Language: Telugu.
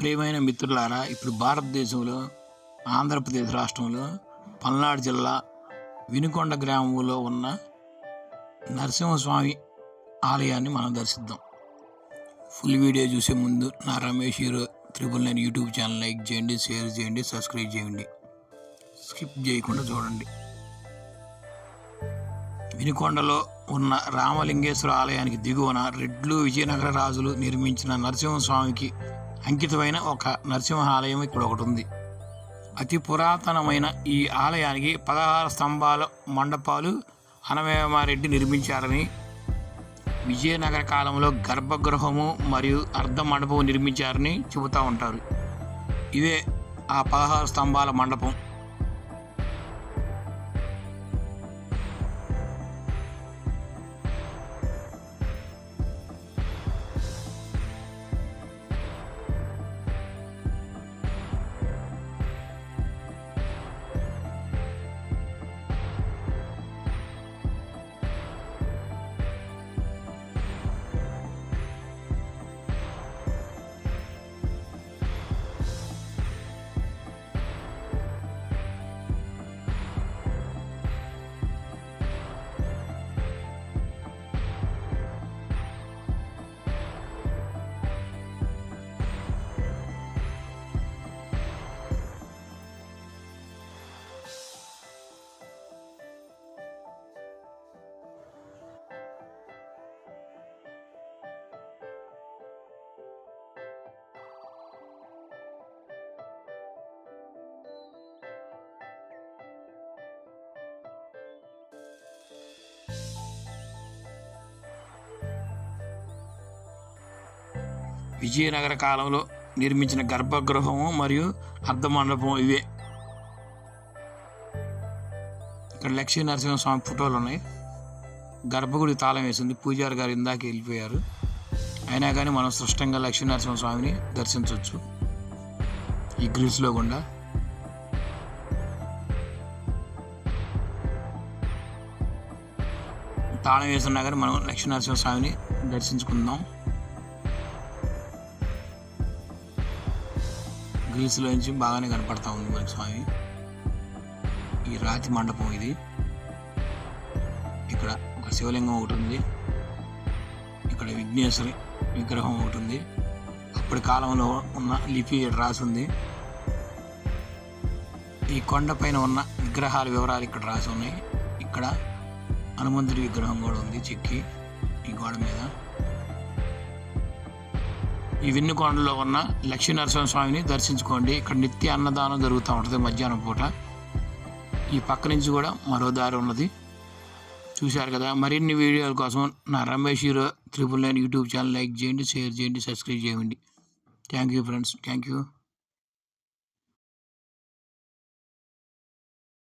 ప్రియమైన మిత్రులారా ఇప్పుడు భారతదేశంలో ఆంధ్రప్రదేశ్ రాష్ట్రంలో పల్నాడు జిల్లా వినుకొండ గ్రామంలో ఉన్న నరసింహస్వామి ఆలయాన్ని మనం దర్శిద్దాం. ఫుల్ వీడియో చూసే ముందు నా Ramesh hero triple nine YouTube channel like చేయండి షేర్ చేయండి సబ్స్క్రైబ్ చేయండి. స్కిప్ చేయకుండా చూడండి. వినుకొండలో ఉన్న రామలింగేశ్వర ఆలయానికి దిగువన రెడ్లు విజయనగర రాజులు నిర్మించిన నరసింహస్వామికి అంకితమైన ఒక నరసింహ ఆలయం ఇక్కడ ఒకటి ఉంది అతి పురాతనమైన ఈ ఆలయానికి పదహారు స్తంభాల మండపాలు అనవేమారెడ్డి నిర్మించారని విజయనగర కాలంలో గర్భగృహము మరియు అర్ధ మండపం నిర్మించారని చెబుతూ ఉంటారు. ఇవే ఆ పదహారు స్తంభాల మండపం. విజయనగర కాలంలో నిర్మించిన గర్భగృహము మరియు అర్ధమండపం ఇవే. ఇక్కడ లక్ష్మీ నరసింహస్వామి ఫోటోలు ఉన్నాయి. గర్భగుడి తాళం వేసింది. పూజారి గారు ఇందాక వెళ్ళిపోయారు. అయినా కానీ మనం స్పష్టంగా లక్ష్మీ నరసింహస్వామిని దర్శించవచ్చు. ఈ గ్రిల్స్లో గుండా. తాళం వేస్తున్నా కానీ మనం లక్ష్మీ నరసింహస్వామిని దర్శించుకుందాం. గ్రీస్లో నుంచి బాగానే కనపడతా ఉంది మనకి స్వామి. ఈ రాతి మండపం ఇది. ఇక్కడ ఒక శివలింగం ఒకటి ఉంది. ఇక్కడ విఘ్నేశ్వరి విగ్రహం ఒకటి ఉంది. అప్పటి కాలంలో ఉన్న లిపి రాసి ఉంది. ఈ కొండ పైన ఉన్న విగ్రహాల వివరాలు ఇక్కడ రాసి ఉన్నాయి. ఇక్కడ హనుమంతుడి విగ్రహం కూడా ఉంది చెక్కి ఈ గోడ మీద. ఈ విన్నుకొండలో ఉన్న లక్ష్మీ నరసింహ స్వామిని దర్శించుకోండి. ఇక్కడ నిత్య అన్నదానం జరుగుతూ ఉంటుంది మధ్యాహ్నం పూట. ఈ పక్క నుంచి కూడా మరో దారి ఉన్నది. చూశారు కదా మరిన్ని వీడియోల కోసం నా Ramesh hero triple nine YouTube channel like చేయండి షేర్ చేయండి సబ్స్క్రైబ్ చేయండి. Thank you friends thank you.